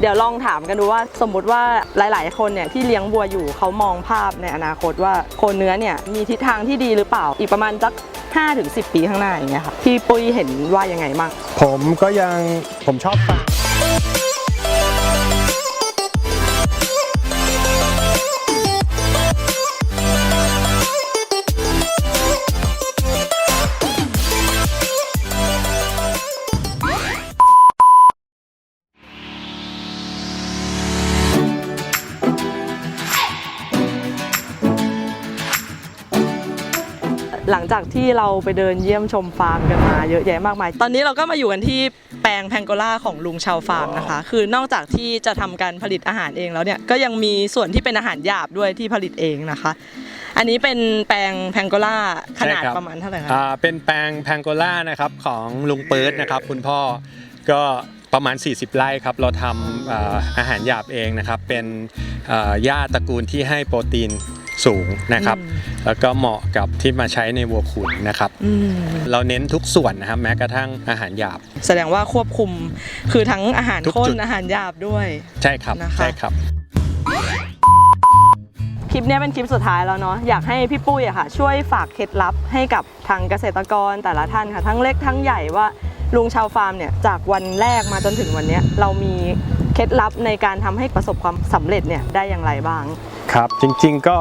เดี๋ยวลองถามกันดูว่าสมมุติว่าหลาย ๆ คนเนี่ยที่เลี้ยงวัวอยู่เขามองภาพในอนาคตว่าโคเนื้อเนี่ยมีทิศทางที่ดีหรือเปล่า อีกประมาณสัก5ถึง10 ปีข้างหน้าอย่างเงี้ยค่ะพี่ปุ้ยเห็นว่ายังไงบ้างผมก็ยังผมชอบฟัง หลังจากที่เราไปเดินเยี่ยมชมฟาร์มกันมาเยอะแยะมากมาย ตอนนี้เราก็มาอยู่กันที่แปลงแพงโกล่าของลุงชาวฟาร์มนะคะ คือนอกจากที่จะทำการผลิตอาหารเองแล้วเนี่ย ก็ยังมีส่วนที่เป็นอาหารหยาบด้วยที่ผลิตเองนะคะ อันนี้เป็นแปลงแพงโกล่าขนาดใช่ครับประมาณเท่าไหร่คะอ่าเป็นแปลงแพงโกล่านะครับของลุงเปิร์ดนะครับคุณพ่อ ก็ประมาณ 40 ไร่ครับ เราทำอ่าอาหารหยาบเองนะครับ เป็นอ่าหญ้าตระกูลที่ให้โปรตีน สูงนะครับ แล้วก็เหมาะกับที่มาใช้ในวัวขุนนะครับอืมเราเน้นทุกส่วนนะครับ แม้กระทั่งอาหารหยาบ แสดงว่าควบคุมคือทั้งอาหารทุกข้จุนด อาหารหยาบด้วย ใช่ครับนะคะ ใช่ครับ คลิปเนี้ยเป็นคลิปสุดท้ายแล้วเนาะอยากให้พี่ปุ้ยอะค่ะ ช่วยฝากเคล็ดลับให้กับทางเกษตรกรแต่ละท่านค่ะ ทั้งเล็กทั้งใหญ่ว่า ลุงชาวฟาร์มเนี่ยจากวันแรกมาจนถึงวันเนี้ยเรามีเคล็ดลับในการทำให้ประสบความสำเร็จเนี่ยได้อย่างไรบ้าง ครับจริงๆก็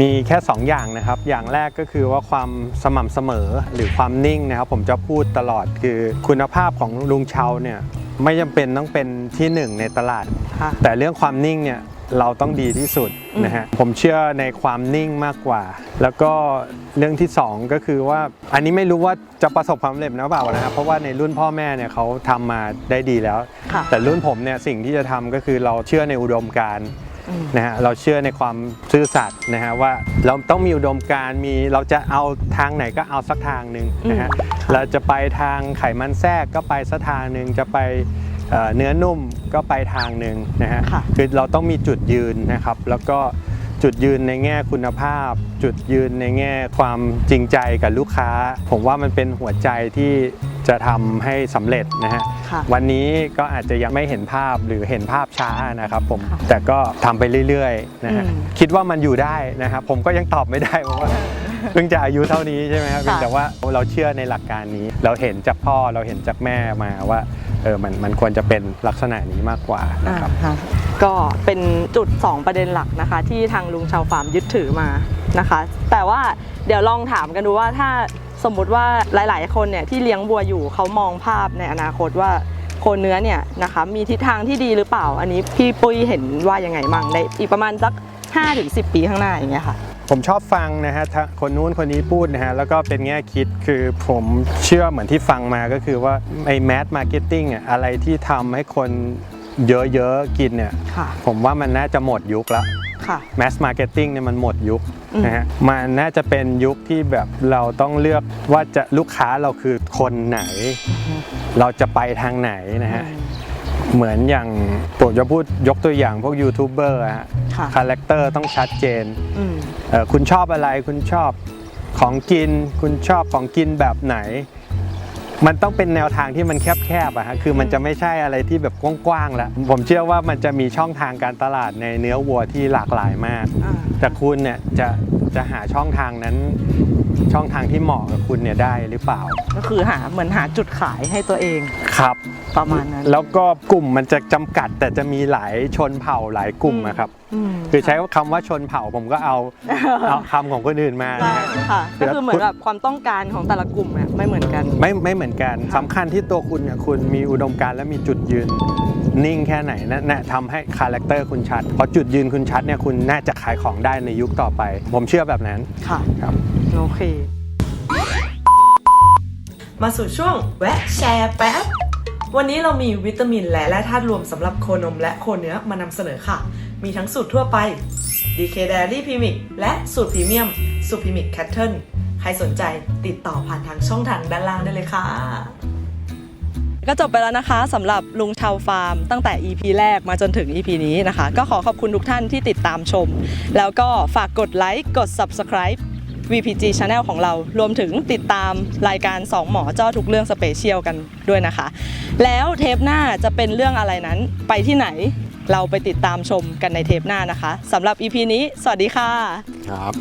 มีแค่ 2 อย่างนะครับ อย่างแรกก็คือว่าความสม่ำเสมอหรือความนิ่งนะครับ ผมจะพูดตลอดคือคุณภาพของลุงเชาเนี่ยไม่จำเป็นต้องเป็นที่หนึ่งในตลาดค่ะแต่เรื่องความนิ่งเนี่ย เราต้องดีที่สุดนะฮะผมเชื่อในความนิ่งมากกว่า แล้วก็เรื่องที่สองก็คือว่าอันนี้ไม่รู้ว่าจะประสบความสำเร็จนะเปล่านะครับเพราะว่าในรุ่นพ่อแม่เนี่ยเขาทำมาได้ดีแล้วค่ะแต่รุ่นผมเนี่ยสิ่งที่จะทำก็คือเราเชื่อในอุดมการณ์อืมนะฮะเราเชื่อในความซื่อสัตย์นะฮะว่าเราต้องมีอุดมการณ์มีเราจะเอาทางไหนก็เอาสักทางหนึ่งนะฮะอืมค่ะเราจะไปทางไขมันแทรกก็ไปสักทางหนึ่งจะไป เอ่อเนื้อนุ่มก็ไปทางหนึ่งนะฮะค่ะคือเราต้องมีจุดยืนนะครับ แล้วก็จุดยืนในแง่คุณภาพ จุดยืนในแง่ความจริงใจกับลูกค้า ผมว่ามันเป็นหัวใจที่จะทำให้สำเร็จนะฮะค่ะวันนี้ก็อาจจะยังไม่เห็นภาพหรือเห็นภาพช้านะครับผมค่ะแต่ก็ทำไปเรื่อยๆนะฮะอืมคิดว่ามันอยู่ได้นะครับผมก็ยังตอบไม่ได้เพราะว่าเพิ่งจะอายุเท่านี้ใช่ไหมครับเพียงแต่ว่าเราเชื่อในหลักการนี้ เราเห็นจากพ่อเราเห็นจากแม่มาว่า เออมันมันควรจะเป็นลักษณะนี้มากกว่านะครับ อ่าฮะก็เป็นจุด 2 ประเด็นหลักนะคะ ที่ทางลุงชาวฟาร์มยึดถือมานะคะ แต่ว่าเดี๋ยวลองถามกันดูว่าถ้าสมมุติว่าหลาย ๆ คนเนี่ยที่เลี้ยงวัวอยู่เขามองภาพในอนาคตว่าโคเนื้อเนี่ยนะคะมีทิศทางที่ดีหรือเปล่า อันนี้พี่ปุ้ยเห็นว่ายังไงบ้างในอีกประมาณสัก5ถึง10 ปีข้างหน้าอย่างเงี้ยค่ะ ผมชอบฟังนะฮะถ้าคนนู้นคนนี้พูดนะฮะ แล้วก็เป็นแง่คิดคือผมเชื่อเหมือนที่ฟังมาก็คือว่าไอ้แมสมาร์เก็ตติ้งอะอะไรที่ทำให้คนเยอะๆกินเนี่ยค่ะผมว่ามันน่าจะหมดยุคละค่ะแมสมาร์เก็ตติ้งเนี่ยมันหมดยุคอืมนะฮะมันน่าจะเป็นยุคที่แบบเราต้องเลือกว่าจะลูกค้าเราคือคนไหน เราจะไปทางไหนนะฮะ เหมือนอย่างผมจะพูดยกตัวอย่างพวกยูทูบเบอร์ฮะค่ะคาแรคเตอร์ต้องชัดเจนอืมเอ่อคุณชอบอะไรคุณชอบของกิน คุณชอบของกินแบบไหน มันต้องเป็นแนวทางที่มันแคบๆอะฮะคือมันจะไม่ใช่อะไรที่แบบกว้างๆแล้วผมเชื่อว่ามันจะมีช่องทางการตลาดในเนื้อวัวที่หลากหลายมากอ่าแต่คุณเนี่ยจะจะหาช่องทางนั้น ช่องทางที่เหมาะกับคุณเนี่ยได้หรือเปล่า ก็คือหาเหมือนหาจุดขายให้ตัวเองครับประมาณนั้นแล้วก็กลุ่มมันจะจำกัด แต่จะมีหลายชนเผ่าหลายกลุ่มนะครับมคือใช้คำว่าชนเผ่าผมก็เอาเอาคำของคนอื่นมาใช่นะฮะ ค่ะเดี๋ก็ยวคือเหมือนแบบความต้องการของแต่ละกลุ่มเนี่ยไม่เหมือนกัน ไม่ไม่เหมือนกันสำคัญที่ตัวคุณเนี่ยคุณมีอุดมการณ์และมีจุดยืน นิ่งแค่ไหนนั่นนะทำให้คาแรคเตอร์คุณชัดพอจุดยืนคุณชัดเนี่ยคุณน่าจะขายของได้ในยุคต่อไป ผมเชื่อแบบนั้น ค่ะ ครับ โอเค มาสู่ช่วงแวะแชร์แป๊บ วันนี้เรามีวิตามินและแร่ธาตุรวมสำหรับโคนมและโคเนื้อมานำเสนอค่ะ มีทั้งสูตรทั่วไป DK Dairy Premix และสูตรพรีเมียมสูตรพรีมิกแคทเทิลใครสนใจติดต่อผ่านทางช่องทางด้านล่างได้เลยค่ะ ก็จบไปแล้วนะคะสำหรับลุงชาวฟาร์ม ตั้งแต่ EP แรกมาจนถึง EP นี้นะคะ ก็ขอขอบคุณทุกท่านที่ติดตามชม แล้วก็ฝากกดไลค์กด Subscribe VPG Channel ของเรา รวมถึงติดตามรายการ 2 หมอเจ้าทุกเรื่องสเปเชียลกันด้วยนะคะ แล้วเทปหน้าจะเป็นเรื่องอะไรนั้นไปที่ไหนเราไปติดตามชมกันในเทปหน้านะคะสำหรับ EP นี้ สวัสดีค่ะ ครับ